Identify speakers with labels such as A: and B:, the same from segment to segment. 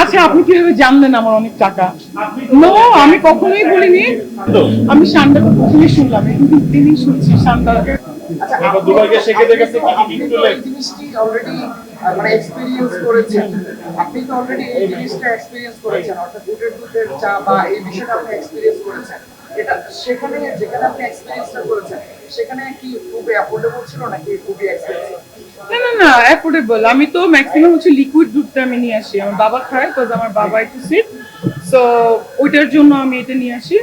A: আচ্ছা আপনি কীভাবে জানলেন আমার অনেক টাকা? নো আমি কখনোই বলিনি। আমি শান্তাকে প্রথমে শুনলাম দিনই শুনছি শান্তাকে
B: আচ্ছা অলরেডি মানে এক্সপেরিয়েন্স করেছেন। আপনি তো অলরেডি এই জিনিসটা এক্সপেরিয়েন্স করেছেন অর্থাৎ দুধের দুধের চা বা এই বিষয়টা আপনি এক্সপেরিয়েন্স করেছেন। এটা সেখানে যেখানে আপনি এক্সপেরিয়েন্সটা করেছেন সেখানে কি খুবই অ্যাফোর্ডেবল ছিল নাকি খুবই এক্সপেন্সিভ
A: না না না অ্যাফোর্ডেবল আমি তো ম্যাক্সিমাম হচ্ছে লিকুইড দুধটা আমি নিয়ে আসি। আমার বাবা খায় বিকজ আমার বাবা একটু সিট সো ওইটার জন্য আমি এটা নিয়ে আসি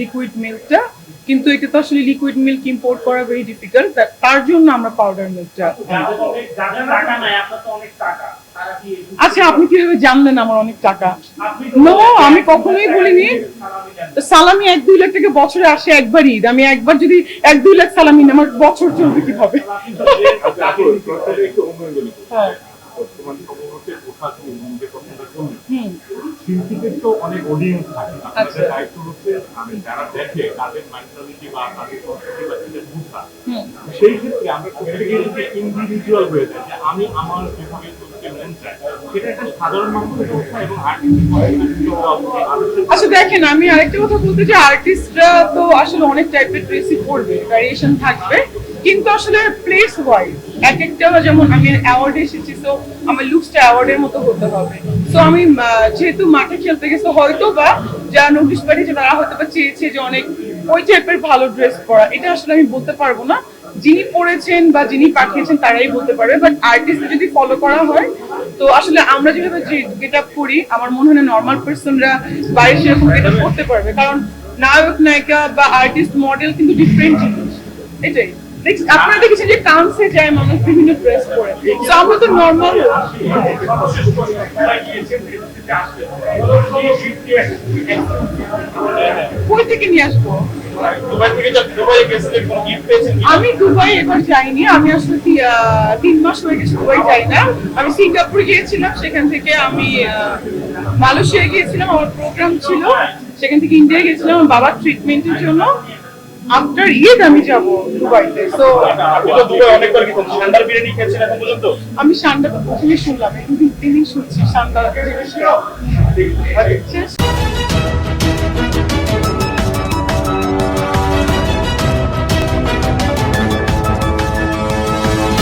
A: লিকুইড মিল্কটা কিন্তু এটা তো আসলে লিকুইড মিল্ক ইম্পোর্ট করা ভেরি ডিফিকাল্ট তার জন্য আমরা পাউডার মিল্কটা আচ্ছা আপনি কীভাবে জানলেন আমার অনেক টাকা? নো, আমি কখনোই বলিনি। সালামি এক দুই লাখ টাকা বছরে আসে একবার ঈদ। আমি একবার যদি এক দুই লাখ সালামি আমার বছর চলবে কীভাবে?
C: অন্যরকম।
A: হ্যাঁ আচ্ছা।
C: সেই ক্ষেত্রে আমরা ইন্ডিভিজুয়াল হয়ে যে আমি আমার যেভাবে
A: আচ্ছা দেখেন, আমি আরেকটা কথা বলতে চাই আর্টিস্টরা তো আসলে অনেক টাইপের ড্রেসই ভ্যারিয়েশন থাকবে, কিন্তু আসলে প্লেস ওয়াইজ এক একটা যেমন আমি এসেছি তো আমার লুকসটা অ্যাওয়ার্ডের মতো হতে হবে। তো আমি যেহেতু মাঠে খেলতে গেছে হয়তো বা যারা নোটিশ পাঠিয়েছে তারা হয়তো বা চেয়েছে যে অনেক ওই টাইপের ভালো ড্রেস পরা, এটা আসলে আমি বলতে পারব না। যিনি পড়েছেন বা যিনি পাঠিয়েছেন তারাই বলতে পারবে বাট আর্টিস্ট যদি ফলো করা হয়, তো আসলে আমরা যেভাবে গেট আপ করি, আমার মনে হয় নর্মাল পার্সনরা বাইরে সেরকম গেট আপ করতে পারবে, কারণ নায়ক, নায়িকা বা আর্টিস্ট মডেল কিন্তু ডিফারেন্ট জিনিস। এটাই। আপনারা দেখেছেন যে কাউন্সে যায় মানুষ বিভিন্ন ড্রেস পরে। তো আমরা তো নর্মাল কই থেকে নিয়ে আসব? আমি দুবাই এবার যাইনি। আমি আসলে তিন মাস হয়ে গেছে দুবাই যাই না। আমি সিঙ্গাপুর গিয়েছিলাম সেখান থেকে আমি মালয়েশিয়া গিয়েছিলাম আমার প্রোগ্রাম ছিল। সেখান থেকে ইন্ডিয়া গিয়েছিলাম আমার বাবার ট্রিটমেন্টের জন্য। আফটার ঈদ আমি যাব দুবাইতে। তো
C: আপনি তো দুবাই অনেকবার গেছেন ঠান্ডার বিরিয়ানি খেয়েছেন এখন পর্যন্ত?
A: আমি শান্তাকে প্রথমে শুনলাম এই দুদিন শুনছি শেষ